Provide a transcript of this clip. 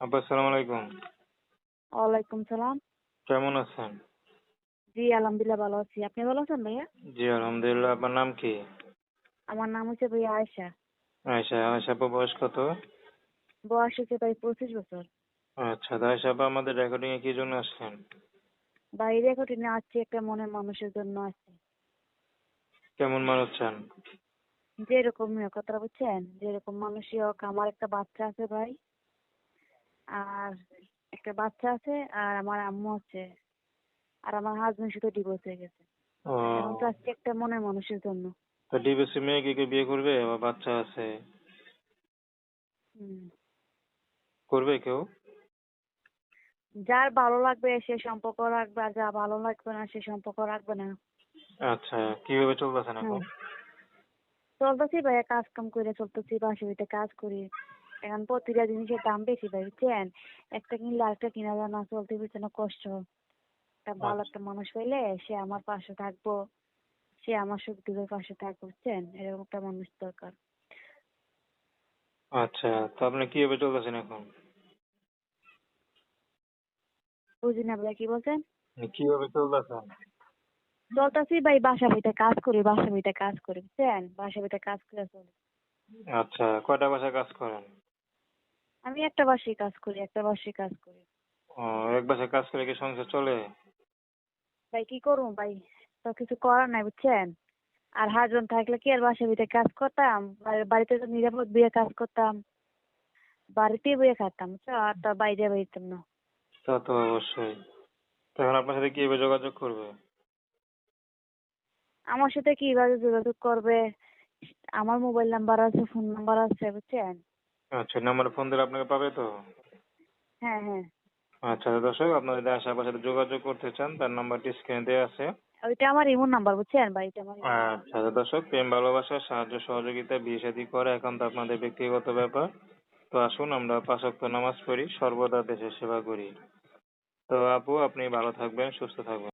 আপা আসসালামু আলাইকুম। ওয়ালাইকুম সালাম। কেমন আছেন? জি আলহামদুলিল্লাহ ভালো আছি। আপনি ভালো আছেন ভাইয়া? জি আলহামদুলিল্লাহ। আপনার নাম কি? আমার নাম হচ্ছে ভাইয়া আয়েশা। আয়সা আয়সা আপা বয়স কত? বয়স হচ্ছে ভাই পঁচিশ বছর। আচ্ছা তা আয়সা আপা আমাদের রেকর্ডিং এ কি জন্য আসলেন? বাইরে কঠিনে আসছি একটা মনের মানুষের জন্য আসছি। কেমন মানুষ চান? যেরকম কথাটা বুঝছেন? যেরকম মানুষই হোক আমার একটা বাচ্চা আছে ভাই। আর একটা বাচ্চা আছে আর আমার আম্মু আছে। আর আমার হাজবেন্ড শুধু ডিভোর্স হয়ে গেছে। এখন আসছি একটা মনের মানুষের জন্য। তা ডিভোর্সি মেয়ে কি বিয়ে করবে? বা বাচ্চা আছে। করবে কেউ? যার ভালো লাগবে সে সম্পর্ক রাখবে আর যা ভালো লাগবে না সে সম্পর্ক রাখবে না। আচ্ছা কীভাবে চলতেছেন এখন চলতেছি ভাইয়া কাজ কাম করে চলতেছি বাসা বাড়িতে কাজ করি। এখন প্রতিটা জিনিসের দাম বেশি ভাই বুঝছেন? একটা কিনলে আরেকটা কিনা যায় না চলতে ফিরতে না কষ্ট। একটা ভালো একটা মানুষ পেলে সে আমার পাশে থাকব সে আমার সুখ দুঃখের পাশে থাকবে বুঝছেন? এরকম একটা মানুষ দরকার। আচ্ছা তো আপনি কীভাবে চলতেছেন এখন? বুঝি না ভাইয়া কি বলছেন? কীভাবে চলতেছেন? চলতেছি ভাই বাসা বাড়িতে কাজ করি বাসা বাড়িতে কাজ করি বুঝছেন? বাসা বাড়িতে কাজ করে চলি। আচ্ছা কয়টা বাসায় কাজ করেন? আমি একটা বাসায় কাজ করি একটা বাসায় কাজ করি। ও এক বাসায় কাজ করে কি সংসার চলে? ভাই কি করব ভাই? তো কিছু করার নাই বুঝছেন? আর হাজন থাকলে কি আর বাসা ভিতরে কাজ করতাম? বাড়িতে তো নিরাপদ বিয়ে কাজ করতাম। বাড়িতেই বইয়ে খাতাম বুঝছ? আর তো বাইরে বেরোতাম না। তা তো অবশ্যই। তো এখন আপনার সাথে কীভাবে যোগাযোগ করবে? আমার সাথে কীভাবে যোগাযোগ করবে? আমার মোবাইল নাম্বার আছে ফোন নাম্বার আছে বুঝছেন? আচ্ছা নাম্বারে ফোন দিলে আপনাকে পাবে তো? হ্যাঁ হ্যাঁ। আচ্ছা দর্শক আপনারা যদি আশেপাশে যোগাযোগ করতে চান তার নাম্বারটি স্ক্রিনে দেওয়া আছে। ওইটা আমার ইমোন নাম্বার বুঝছেন? ভাই এটা আমার আচ্ছা দর্শক প্রেম ভালোবাসা সাহায্য সহযোগিতা বিয়ে শাদী করা তো আপনাদের ব্যক্তিগত ব্যাপার। তো আসুন আমরা পাঁচ ওয়াক্ত নামাজ পড়ি সর্বদা দেশের সেবা করি। তো আপু আপনি ভালো থাকবেন সুস্থ থাকবেন।